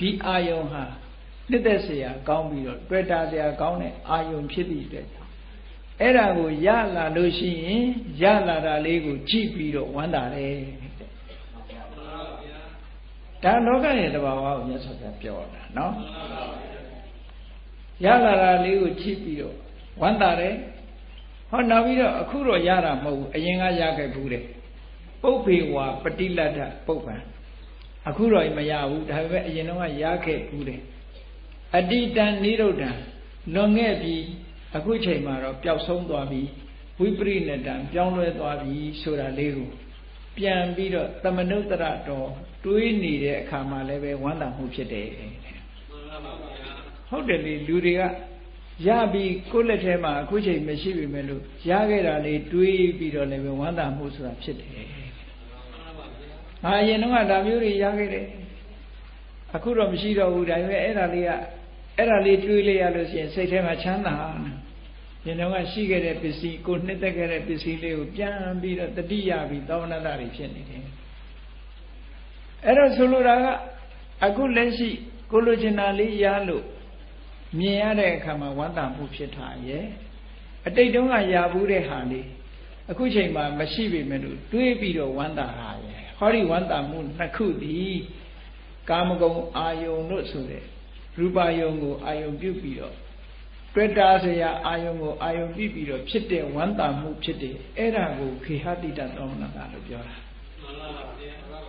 ဒီအာယုံဟာနှစ်သက်เสียကောင်းပြီးတော့တွေ့တာเสียကောင်းတဲ့အာယုံဖြစ်သည့်အတွက်အဲ့ဒါကိုရလာလို့ရှိရင်ရလာတာလေးကိုကြည့်ပြီးတော့ဝမ်းသာတယ်ဒါလောကရဲ့တဘာဝကိုမြတ်စွာဘုရားပြောတာနော်ရလာတာလေးကိုကြည့်ပြီးတော့ဝမ်းသာတယ်ဟောနောက်ပြီးတော့အခုတော့ရတာမဟုတ်ဘူးအရင်ကရခဲ့ဘူးတဲ့ပုပ္ပေဝါပฏิလတ္ထပုပ္ပံ အခုတော့မရဘူးဒါပေမဲ့အရင်တော့ရခဲ့ဘူးတဲ့အတိတံနိရုဒ္ဓံလွန်ခဲ့ပြီးအခုချိန်မှာတော့ပျောက်ဆုံးသွားပြီဝိပရိနတံပြောင်းလဲသွားပြီဆိုတာလေးကိုပြန်ပြီးတော့တမနုတ္တရတော်တွေးနေတဲ့အခါမှာလည်းပဲဝမ်းသာမှုဖြစ်တယ်ဟုတ်တယ်လေလူတွေကရပြီးကိုယ့်လက်ထဲမှာအခုချိန်မရှိပြီမဲ့လို့ရခဲ့တာလေးတွေးပြီးတော့လည်းပဲဝမ်းသာမှုဆိုတာဖြစ်တယ်။ ဟာအရင်တော့ကဒါမျိုးတွေရခဲ့တယ်။အခုတော့မရှိတော့ဘူးဒါပေမဲ့အဲ့ဒါလေးကအဲ့ဒါလေးတွေးလိုက်ရလို့ရှိရင်စိတ်ထဲမှာချမ်းသာ။ရင်တော့ကရှိခဲ့တဲ့ပစ္စည်းကိုနှစ်သက်ခဲ့တဲ့ပစ္စည်းလေးကိုပြန်ပြီးတော့တတိယပြီးသောမနတတွေဖြစ်နေတယ်။အဲ့တော့ဆိုလိုတာကအခုလက်ရှိကိုလိုချင်တာလေးရလို့မြင်ရတဲ့အခါမှာဝမ်းသာမှုဖြစ်တာရဲ့အတိတ်တုန်းကရဘူးတဲ့ဟာလေးအခုချိန်မှာမရှိပေမဲ့လို့တွေးပြီးတော့ဝမ်းသာတာရဲ့ ဟောဒီဝမ်းသာမှုနှစ်ခုသည်ကာမဂုဏ်အာယုန်တို့ဆိုတဲ့ရူပယုံကိုအာယုန်ပြုပြီးတော့တွေ့တာစရာအာယုံကိုအာယုံပြီးပြီးတော့ဖြစ်တဲ့ဝမ်းသာမှုဖြစ်တဲ့အဲ့ဒါကိုခေဟတိတသောမနတာလို့ပြောတာမှန်ပါဗျာ